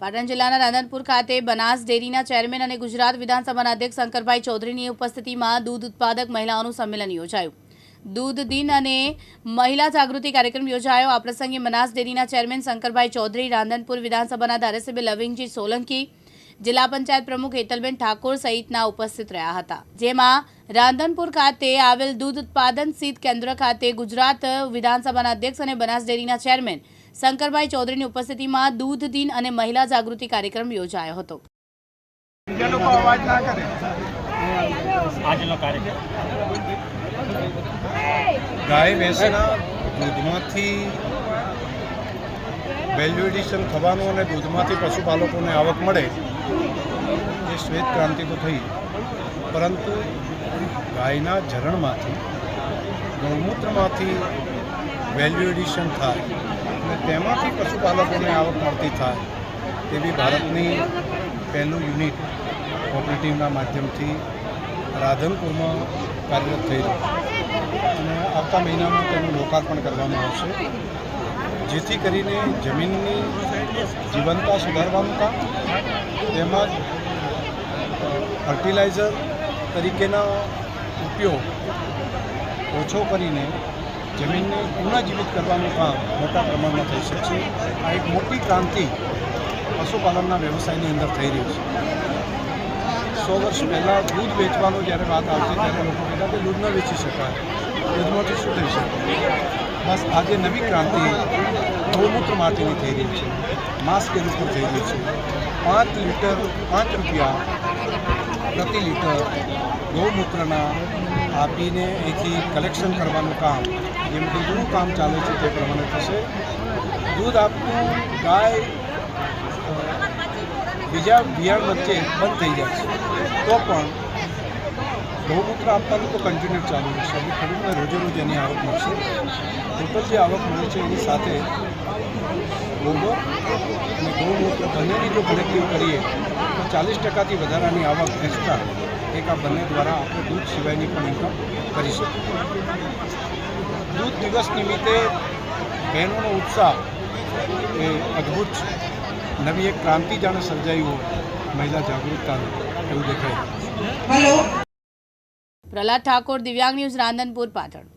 પાટણ જિલ્લાના રાધનપુર ખાતે બનાસ ડેરીના ચેરમેન અને ગુજરાત વિધાનસભાના અધ્યક્ષ શંકરભાઈ ચૌધરીની ઉપસ્થિતિમાં દૂધ ઉત્પાદક મહિલાઓનું સંમેલન યોજાયું. દૂધ દિન અને મહિલા જાગૃતિ કાર્યક્રમ યોજાયો. આ પ્રસંગે બનાસ ડેરીના ચેરમેન શંકરભાઈ ચૌધરી, રાધનપુર વિધાનસભાના ધારાસભ્ય લવિંગજી સોલંકી જિલ્લા પંચાયત પ્રમુખ હેતલબેન ઠાકોર સહિતના ઉપસ્થિત રહ્યા હતા. જેમાં રાંધનપુર ખાતે આવેલ દૂધ ઉત્પાદન શીત કેન્દ્ર ખાતે ગુજરાત વિધાનસભાના અધ્યક્ષ અને બનાસ ડેરીના ચેરમેન શંકરભાઈ ચૌધરીની ઉપસ્થિતિમાં દૂધ દિન અને મહિલા જાગૃતિ કાર્યક્રમ યોજાયો હતો. ગાય ભેંસના દૂધમાંથી વેલ્યુ એડિશન થવાનું અને દૂધમાંથી પશુપાલકોને આવક મળે એ શ્વેત ક્રાંતિ તો થઈ. પરંતુ ગાયના ઝરણમાંથી, ગૌમૂત્રમાંથી વેલ્યુ એડિશન થાય અને તેમાંથી પશુપાલકોને આવક મળતી થાય તેવી ભારતની પહેલું યુનિટ કોઓપરેટિવના માધ્યમથી રાધનપુરમાં કાર્યરત થઈ રહ્યું છે. અને આવતા મહિનામાં તેનું લોકાર્પણ કરવામાં આવશે. જેથી કરીને જમીનની જીવનતા સુધારવાનું કામ તેમજ ફર્ટિલાઇઝર તરીકેના ઉપયોગ ઓછો કરીને જમીનને પુનઃજીવિત કરવાનું કામ મોટા પ્રમાણમાં થઈ શકશે આ એક મોટી ક્રાંતિ પશુપાલનના વ્યવસાયની અંદર થઈ રહી છે. સો વર્ષ પહેલાં દૂધ વેચવાનો જ્યારે વાત આવતી ત્યારે લોકો કહેતા કે દૂધ ન વેચી શકાય, દૂધમાંથી શું થઈ શકે? બસ આજે નવી ક્રાંતિ ગૌમૂત્ર માટેની થઈ રહી છે. માસ સ્કેલ ઉપર થઈ રહી છે. પાંચ લીટર, પાંચ રૂપિયા પ્રતિ લીટર ગૌમૂત્રના આપીને અહીંથી કલેક્શન કરવાનું કામ જેમ કે દૂધનું કામ ચાલે છે તે પ્રમાણે થશે. દૂધ આપતું ગાય બીજા બિયાણ વચ્ચે બંધ થઈ જાય છે. તો પણ ગૌમૂત્ર આપવાનું તો કન્ટિન્યુ ચાલુ રહેશે. અને ખેડૂતને રોજે રોજ એની આવક મળશે. ટોટલ જે આવક મળે છે એની સાથે ગોબર અને ગૌમૂત્ર બંનેની જો કલેક્ટિવ કરીએ, તો ચાલીસ ટકાથી વધારાની આવક એક્સ્ટ્રા એક આ બંને દ્વારા આપણે દૂધ સિવાયની પણ ઇન્કમ કરી શકીએ. દૂધ દિવસ નિમિત્તે બહેનોનો ઉત્સાહ એ અદ્ભુત છે. નવી એક ક્રાંતિ જાણે સર્જાઈ હોય, મહિલા જાગૃતતાનું એવું દેખાય. પ્રહલાદ ઠાકોર દિવ્યાંગ ન્યૂઝ રાંધનપુર પાટણ.